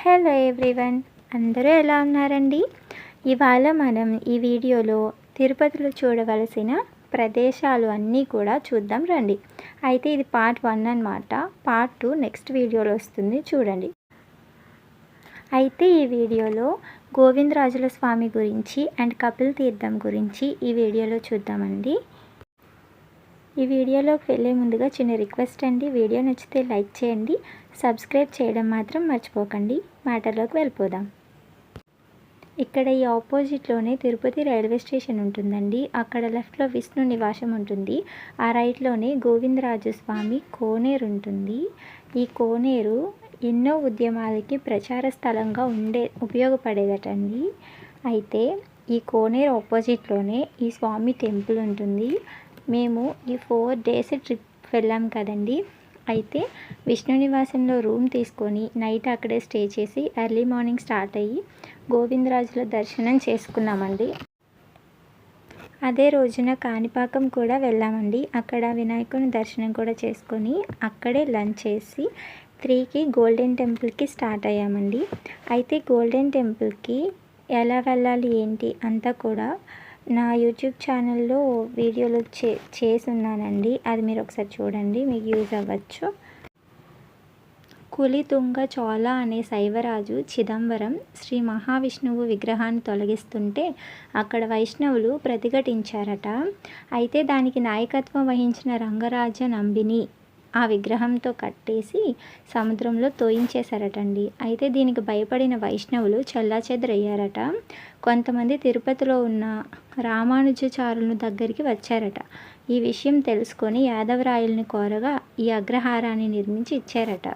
Hello everyone అందరూ ఎలా ఉన్నారండి? ఇవాళ మనం ఈ వీడియోలో తిరుపతిలో చూడవలసిన ప్రదేశాలు అన్నీ కూడా చూద్దాం రండి. అయితే ఇది పార్ట్ వన్ అన్నమాట. పార్ట్ టూ నెక్స్ట్ వీడియోలో వస్తుంది. చూడండి. అయితే ఈ వీడియోలో గోవిందరాజుల స్వామి గురించి అండ్ కపిల్ తీర్థం గురించి ఈ వీడియోలో చూద్దామండి. ఈ వీడియోలోకి వెళ్ళే ముందుగా చిన్న రిక్వెస్ట్ అండి. వీడియో నచ్చితే లైక్ చేయండి. సబ్స్క్రైబ్ చేయడం మాత్రం మర్చిపోకండి. మ్యాటర్లోకి వెళ్ళిపోదాం. ఇక్కడ ఈ ఆపోజిట్లోనే తిరుపతి రైల్వే స్టేషన్ ఉంటుందండి. అక్కడ లెఫ్ట్లో విష్ణు నివాసం ఉంటుంది. ఆ రైట్లోనే గోవిందరాజు స్వామి కోనేరు ఉంటుంది. ఈ కోనేరు ఎన్నో ఉద్యమాలకి ప్రచార స్థలంగా ఉండే ఉపయోగపడేదటండి. అయితే ఈ కోనేరు ఆపోజిట్లోనే ఈ స్వామి టెంపుల్ ఉంటుంది. మేము ఈ ఫోర్ డేస్ ట్రిప్ వెళ్ళాం కదండి. అయితే విష్ణు నివాసంలో రూమ్ తీసుకొని నైట్ అక్కడే స్టే చేసి ఎర్లీ మార్నింగ్ స్టార్ట్ అయ్యి గోవిందరాజుల దర్శనం చేసుకున్నామండి. అదే రోజున కాణిపాకం కూడా వెళ్ళామండి. అక్కడ వినాయకుని దర్శనం కూడా చేసుకొని అక్కడే లంచ్ చేసి త్రీకి గోల్డెన్ టెంపుల్కి స్టార్ట్ అయ్యామండి. అయితే గోల్డెన్ టెంపుల్కి ఎలా వెళ్ళాలి ఏంటి అంతా కూడా నా యూట్యూబ్ ఛానల్లో వీడియోలు చే చేసి ఉన్నానండి అది మీరు ఒకసారి చూడండి. మీకు యూజ్ అవ్వచ్చు. కులితుంగ చోళ అనే శైవరాజు చిదంబరం శ్రీ మహావిష్ణువు విగ్రహాన్ని తొలగిస్తుంటే అక్కడ వైష్ణవులు ప్రతిఘటించారట. అయితే దానికి నాయకత్వం వహించిన రంగరాజ నంబిని ఆ విగ్రహంతో కట్టేసి సముద్రంలో తోయించేశారటండి. అయితే దీనికి భయపడిన వైష్ణవులు చెల్లాచెదరయ్యారట. కొంతమంది తిరుపతిలో ఉన్న రామానుజాచారులను దగ్గరికి వచ్చారట. ఈ విషయం తెలుసుకొని యాదవరాయల్ని కోరగా ఈ అగ్రహారాన్ని నిర్మించి ఇచ్చారట.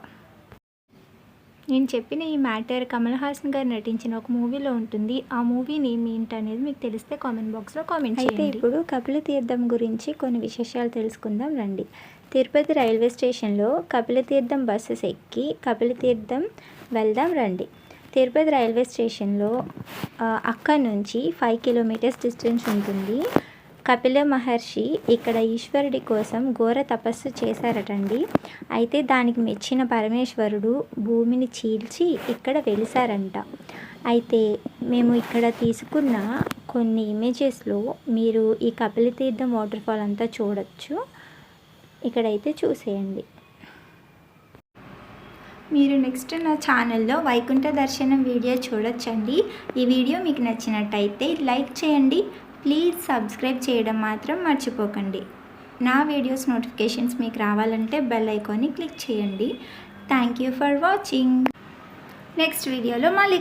నేను చెప్పిన ఈ మ్యాటర్ కమల్ హాసన్ గారు నటించిన ఒక మూవీలో ఉంటుంది. ఆ మూవీ నేమ్ ఏంటనేది మీకు తెలిస్తే కామెంట్ బాక్స్లో కామెంట్ అయితే ఇప్పుడు కపిల తీర్థం గురించి కొన్ని విశేషాలు తెలుసుకుందాం రండి. తిరుపతి రైల్వే స్టేషన్లో కపిలతీర్థం బస్సెస్ ఎక్కి కపిలతీర్థం వెళ్దాం రండి. తిరుపతి రైల్వే స్టేషన్లో అక్కడి నుంచి ఫైవ్ కిలోమీటర్స్ డిస్టెన్స్ ఉంటుంది. కపిల మహర్షి ఇక్కడ ఈశ్వరుడి కోసం ఘోర తపస్సు చేశారటండి. అయితే దానికి మెచ్చిన పరమేశ్వరుడు భూమిని చీల్చి ఇక్కడ వెలిసారంట అయితే మేము ఇక్కడ తీసుకున్న కొన్ని ఇమేజెస్లో మీరు ఈ కపిలతీర్థం వాటర్ ఫాల్ అంతా చూడొచ్చు. ఇక్కడైతే చూసేయండి. మీరు నెక్స్ట్ నా ఛానల్లో వైకుంఠ దర్శనం వీడియో చూడొచ్చండి. ఈ వీడియో మీకు నచ్చినట్టయితే లైక్ చేయండి. ప్లీజ్ సబ్స్క్రైబ్ చేయడం మాత్రం మర్చిపోకండి. నా వీడియోస్ నోటిఫికేషన్స్ మీకు రావాలంటే బెల్ ఐకాన్ని క్లిక్ చేయండి. Thank you for watching. Next వీడియోలో మళ్ళీ